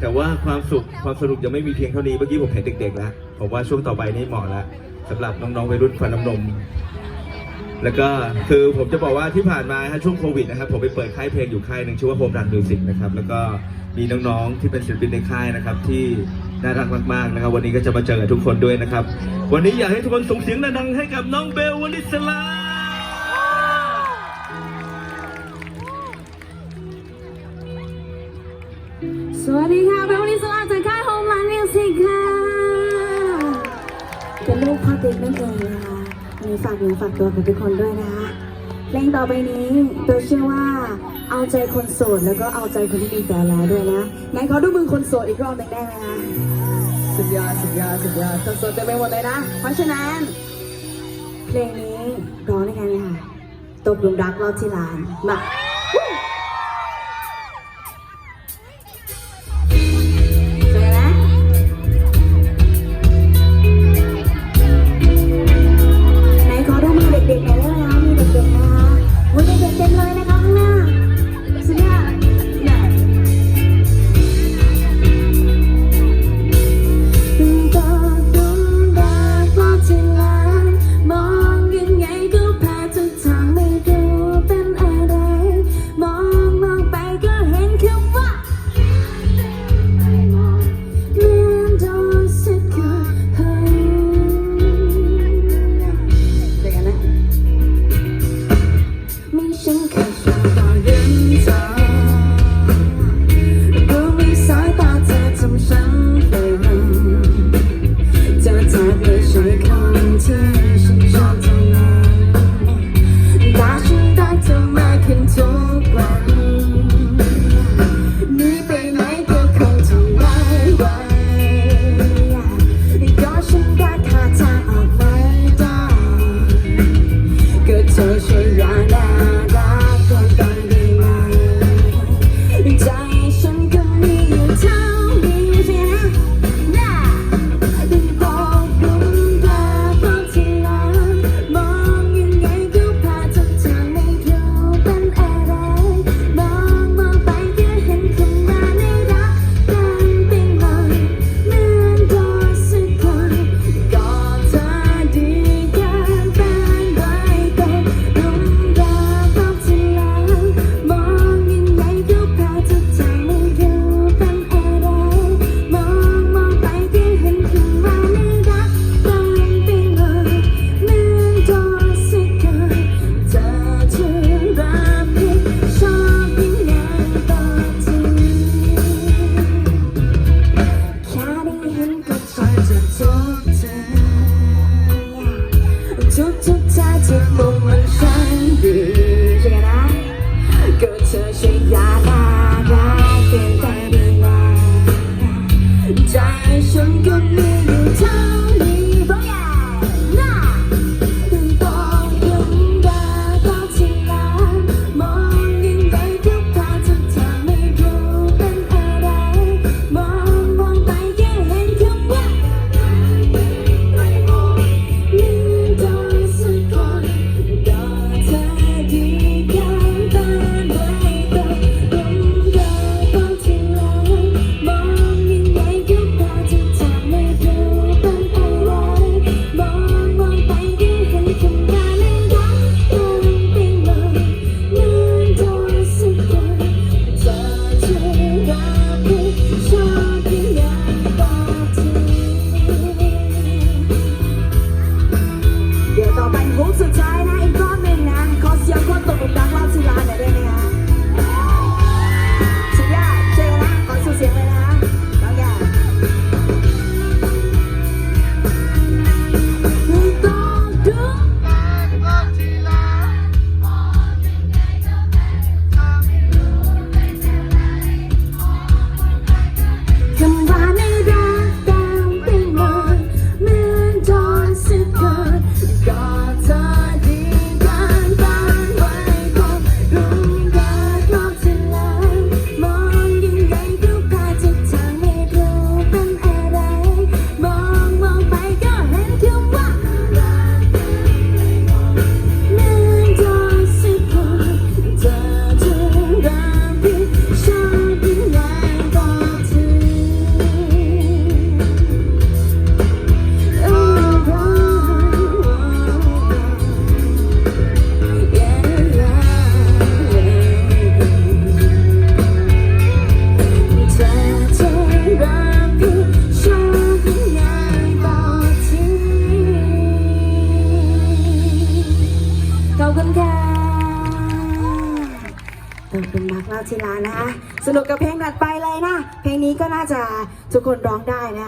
แต่ว่าความสุขความสนุกยังไม่มีเพียงเท่านี้เมื่อกี้ผมเห็นเด็กๆแล้วผมว่าช่วงต่อไปนี่เหมาะแล้วสำหรับน้องๆวัยรุ่นฟันน้ำนม แล้วก็คือผมจะบอกว่าที่ผ่านมาฮะช่วงโควิดนะครับผมไปเปิดค่ายเพลงอยู่ค่ายหนึ่งชื่อว่าโฮมรันมิวสิกนะครับแล้วก็มีน้องๆที่เป็นศิลปินในค่ายนะครับ ที่น่ารักมากๆนะครับ วันนี้ก็จะมาเจอทุกคนด้วยนะครับ วันนี้อยากให้ทุกคนส่งเสียงดังๆให้กับน้องเบลวลิสลา สวัสดีค่ะเป็นวันนี้สลาจากค่ายโฮมไลน์มิวสิกค่ะ เป็นลูกพ่อติ๊กนั่นเองนะคะวันนี้ฝากเนื้อฝากตัวกับทุกคนด้วยนะคะเพลงต่อไปนี้ตัวเชื่อว่าเอาใจคนโสดแล้วก็เอาใจคนที่มีแฟนแล้วด้วยนะไหนขอดูมือคนโสดอีกรอบหนึ่งได้ไหมคะสุดยอดสุดยอดสุดยอดคนโสดเต็มไปหมดเลยนะ เพราะฉะนั้น เพลงนี้ร้องได้ไงเลยค่ะตกหลุมรักรอบที่ลานมา ให้ฉันก็ เราทีลานะคะ สนุกกับเพลงถัดไปเลยนะ เพลงนี้ก็น่าจะทุกคนร้องได้นะ